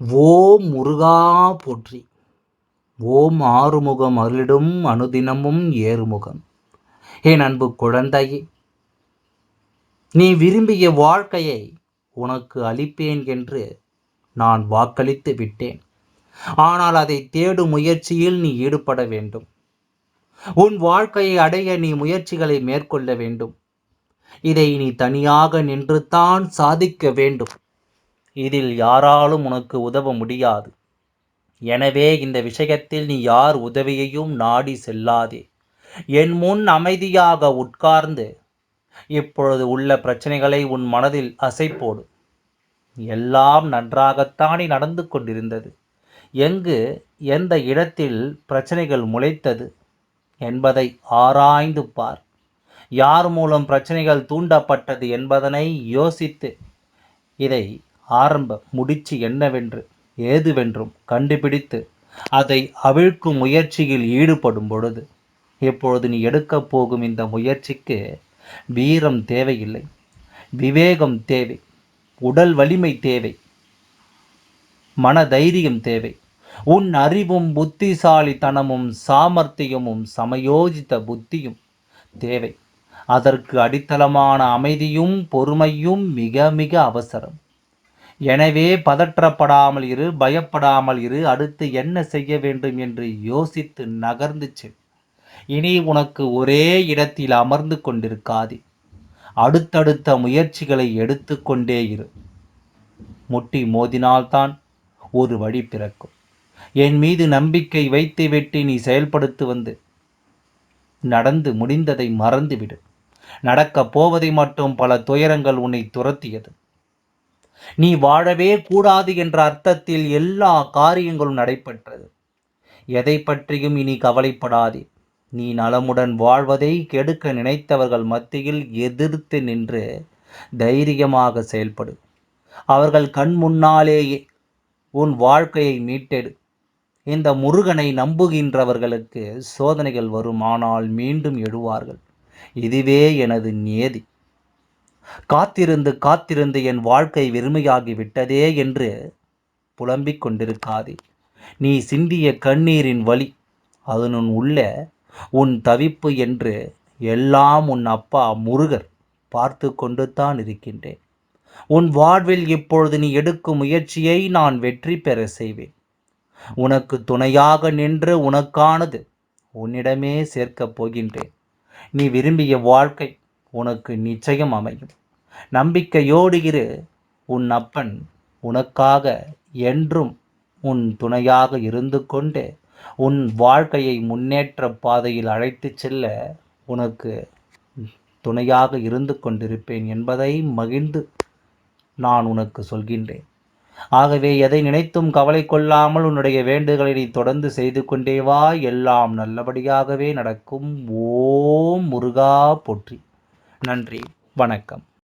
ஓம் முருகா போற்றி. ஓம் ஆறுமுகம் அருளிடும் அனுதினமும் ஏறுமுகம். என் அன்பு குழந்தையே நீ விரும்பிய வாழ்க்கையை உனக்கு அளிப்பேன் என்று நான் வாக்களித்து விட்டேன். ஆனால் அதை தேடும் முயற்சியில் நீ ஈடுபட வேண்டும். உன் வாழ்க்கையை அடைய நீ முயற்சிகளை மேற்கொள்ள வேண்டும். இதை நீ தனியாக நின்றுதான் சாதிக்க வேண்டும். இதில் யாராலும் உனக்கு உதவ முடியாது. எனவே இந்த விஷயத்தில் நீ யார் உதவியையும் நாடி செல்லாதே. என் முன் அமைதியாக உட்கார்ந்து இப்பொழுது உள்ள பிரச்சனைகளை உன் மனதில் அசைப்போடு. எல்லாம் நன்றாகத்தானே நடந்து கொண்டிருந்தது. எங்கு எந்த இடத்தில் பிரச்சனைகள் முளைத்தது என்பதை ஆராய்ந்து பார். யார் மூலம் பிரச்சனைகள் தூண்டப்பட்டது என்பதனை யோசித்து இதை ஆரம்ப முடிச்சு என்னவென்று ஏதுவென்றும் கண்டுபிடித்து அதை அவிழ்க்கும் முயற்சியில் ஈடுபடும் பொழுது இப்பொழுது நீ எடுக்கப் போகும் இந்த முயற்சிக்கு வீரம் தேவையில்லை. விவேகம் தேவை. உடல் வலிமை தேவை. மன தைரியம் தேவை. உன் அறிவும் புத்திசாலித்தனமும் சாமர்த்தியமும் சமயோஜித்த புத்தியும் தேவை. அதற்கு அடித்தளமான அமைதியும் பொறுமையும் மிக மிக அவசரம். எனவே பதற்றப்படாமல் இரு பயப்படாமல் இரு அடுத்து என்ன செய்ய வேண்டும் என்று யோசித்து நகர்ந்து செல். இனி உனக்கு ஒரே இடத்தில் அமர்ந்து கொண்டிருக்காதே. அடுத்தடுத்த முயற்சிகளை எடுத்துக்கொண்டே இரு. முட்டி மோதினால்தான் ஒரு வழி பிறக்கும். என் மீது நம்பிக்கை வைத்துவிட்டு நீ செயல்படுத்து வந்து. நடந்து முடிந்ததை மறந்துவிடு. நடக்கப் போவதை மட்டும் பல துயரங்கள் உன்னை துரத்தியது. நீ வாழவே கூடாது என்ற அர்த்தத்தில் எல்லா காரியங்களும் நடைபெற்றது. எதை பற்றியும் இனி கவலைப்படாதே. நீ நலமுடன் வாழ்வதை கெடுக்க நினைத்தவர்கள் மத்தியில் எதிர்த்து நின்று தைரியமாக செயல்படு. அவர்கள் கண் முன்னாலேயே உன் வாழ்க்கையை மீட்டெடு. இந்த முருகனை நம்புகின்றவர்களுக்கு சோதனைகள் வருமானால் மீண்டும் எழுவார்கள். இதுவே எனது நியதி. காத்திருந்து காத்திருந்து என் வாழ்க்கை வெறுமையாகி விட்டதே என்று புலம்பிக் கொண்டிருக்காதே. நீ சிந்திய கண்ணீரின் வழி அதனுன் உள்ள உன் தவிப்பு என்று எல்லாம் உன் அப்பா முருகர் பார்த்து கொண்டு தான் இருக்கின்றேன். உன் வாழ்வில் இப்பொழுது நீ எடுக்கும் முயற்சியை நான் வெற்றி பெற செய்வேன். உனக்கு துணையாக நின்று உனக்கானது உன்னிடமே சேர்க்கப் போகின்றேன். நீ விரும்பிய வாழ்க்கை உனக்கு நிச்சயம் அமையும். நம்பிக்கையோடு இரு. உன் அப்பன் உனக்காக என்றும் உன் துணையாக இருந்து கொண்டு உன் வாழ்க்கையை முன்னேற்ற பாதையில் அழைத்து செல்ல உனக்கு துணையாக இருந்து கொண்டிருப்பேன் என்பதை மகிழ்ந்து நான் உனக்கு சொல்கின்றேன். ஆகவே எதை நினைத்தும் கவலை கொள்ளாமல் உன்னுடைய வேண்டுகளை நீ தொடர்ந்து செய்து கொண்டே வா. எல்லாம் நல்லபடியாகவே நடக்கும். ஓம் முருகா போற்றி. நன்றி. வணக்கம்.